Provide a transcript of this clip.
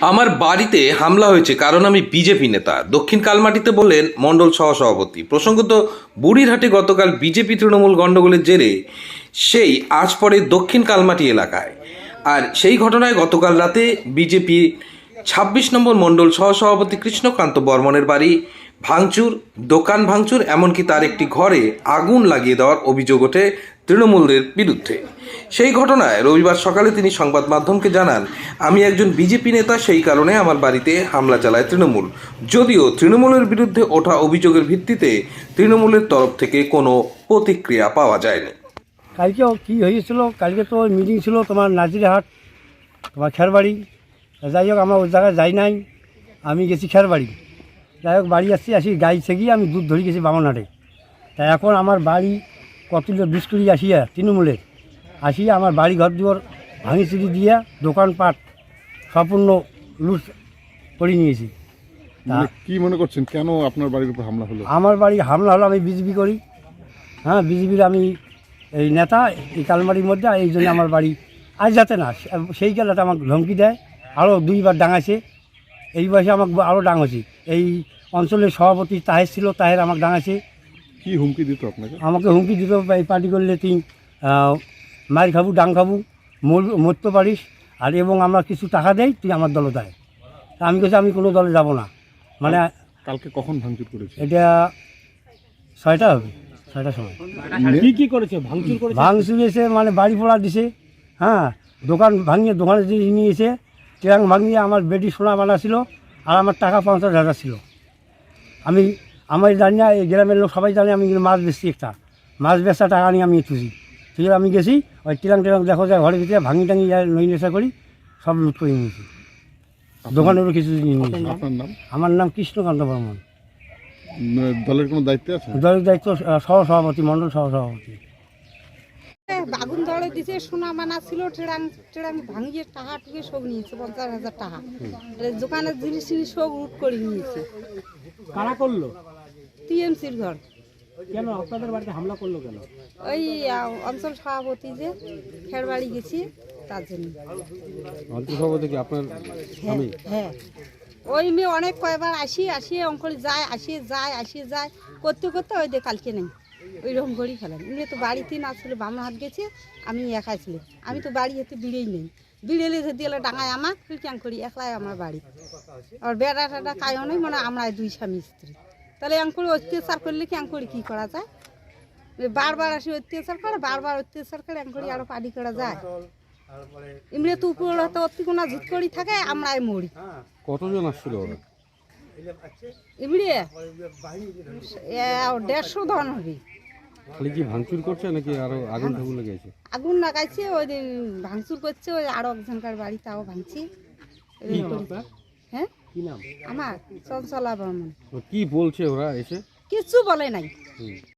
আমার বাড়িতে হামলা হয়েছে কারণ আমি বিজেপি নেতা। দক্ষিণ কালমাটিতে বললেন মণ্ডল সহসভাপতি। প্রসঙ্গত, বুড়িরহাটে গতকাল বিজেপি তৃণমূল গণ্ডগোলের জেরে সেই আজ পরে দক্ষিণ কালমাটি এলাকায়। আর সেই ঘটনায় গতকাল রাতে বিজেপি ছাব্বিশ নম্বর মণ্ডল সহসভাপতি কৃষ্ণকান্ত বর্মনের বাড়ি ভাঙচুর, দোকান ভাঙচুর, এমনকি তার একটি ঘরে আগুন লাগিয়ে দেওয়ার অভিযোগ ওঠে তৃণমূলের বিরুদ্ধে। সেই ঘটনায় রবিবার সকালে তিনি সংবাদ মাধ্যমকে জানান, আমি একজন বিজেপি নেতা, সেই কারণে আমার বাড়িতে হামলা চালায় তৃণমূল। যদিও তৃণমূলের বিরুদ্ধে ওঠা অভিযোগের ভিত্তিতে তৃণমূলের তরফ থেকে কোনো প্রতিক্রিয়া পাওয়া যায়নি। কালকে কী হয়েছিল? কালকে তো মিটিং ছিল তোমার নাজিরহাট, তোমার খেরবাড়ি। যাই হোক, আমার ওই জায়গায় যাই নাই। আমি গেছি খেরবাড়ি। যাই হোক, বাড়ি আসছি, আসি গাই থেকে আমি দুধ ধরে গেছি বামনহাটে। তাই এখন আমার বাড়ি কতগুলো বিস্কুটি আসিয়া তৃণমূলের আসিয়া আমার বাড়ি ঘর দুয়ার ভাঙি চুরি দিয়া দোকানপাট সম্পূর্ণ লুট করে নিয়েছি। মানে কি মনে করছেন? কেন আপনার বাড়ির উপর হামলা হলো? আমার বাড়ি হামলা হলো আমি বিজেপি করি। হ্যাঁ বিজেপির আমি এই নেতা এই কালমারির মধ্যে এই জন্য আমার বাড়ি আজ যাতে না সেই গেলাতে আমাকে ধমকি দেয়। আরও দুইবার ডাঙাছে এই বয়সে আমাকে আরও ডাঙাছে এই অঞ্চলের সভাপতি তাহের ছিল তাহের আমাকে ডাঙাছে কি হুমকি দিত আপনাকে? আমাকে হুমকি দিত এই পার্টি করলে তুই মার খাবু ডাং খাবু মর- মরতে পারিস আর এবং আমরা কিছু টাকা দেয় তুই আমার দলে দেয় তা আমি কাছে আমি কোনো দলে যাব না। মানে কালকে কখন ভাঙচুর করেছে? এটা ছয়টা হবে ছয়টার সময়। কি কি করেছে? ভাঙচুর করেছে? ভাঙচুর এসে মানে বাড়ি পোড়া দিছে হ্যাঁ দোকান ভাঙিয়ে দোকানে জিনিস নিয়েছে ট্রাং ভাঙিয়ে আমার বেটি সোনা বানা ছিল আর আমার টাকা পঞ্চাশ হাজার ছিল। আমি আমার জানি না এই গ্রামের লোক সবাই জানে আমি কিন্তু মাছ বেচছি একটা। মাছ বেচা টাকা নিয়ে আমি থুছি তুই আমি গেছি ওই ট্রাং ট্রাং দেখো যায় ঘরের ভিতরে ভাঙি টাঙি যায় নই নেশা করি সব লুট করে নিয়েছি দোকানেরও কিছু জিনিস নিয়েছি আপনার নাম? আমার নাম কৃষ্ণকান্ত বর্মন। মানে দলের কোনো দায়িত্বে আছে দলের দায়িত্ব সহ সভাপতি মণ্ডল সহ সভাপতি আগুন ধরে দিছে সোনা মানা ছিল ট্রেড়াং ট্রেড়াং ভাঙিয়ে টাকা টুকে সব নিয়েছে পঞ্চাশ হাজার টাকা। দোকানের জিনিস জিনিস সব উঠ করে নিয়েছে। কারা করল? টিএমসির ঘর। কেন? আপনাদের বাড়িতে হামলা করল কেন? ওই অঞ্চল সভাপতি যে খেরবাড়ি গেছি তার জন্য। অন্তঃসভাপতি কি আপনার হ্যাঁ হ্যাঁ। ওই মেয়ে অনেক কয়বার আসি আসি অঙ্কল যায় আসি যায় আসি যায়। করতে করতে ওই দিয়ে কালকে নেই। ওই রকম করেই ফেলেন এমনি তো বাড়িতে না ছিল বামন হাত গেছে আমি একাই ছিল আমি তো বাড়ি যেতে বিড়েই নেই। বিড়েলে যদি এলে ডাঙায় আমার ক্যাং করি একলাই আমার বাড়ি। আর বেড়া টেডা কায়ও নেই মানে আমরা দুই স্বামী স্ত্রী। তাহলে অঙ্কুরি অত্যাচার করলে কি অঙ্কুরি কী করা যায়? বারবার আসি অত্যাচার করে বারবার অত্যাচার করে অঙ্কুরি আরও পানি করা যায়। এমনি তো উপর হয়তো অতি কোনো ঝুট করি থাকে আমরাই মরি। কতজন আসছিল এমনি দেড়শো ধন হবে। খালি কি ভাঙচুর করছে নাকি আরও আগুন ঠাগুন লেগেছে আগুন লাগাইছে ওই ভাঙচুর করছে ওই আরও একজনকার বাড়ি তাও ভাঙছি। হ্যাঁ? কি নাম? আমার চঞ্চলা বর্মন। কি বলছে ওরা এসে? কিছু বলে নাই।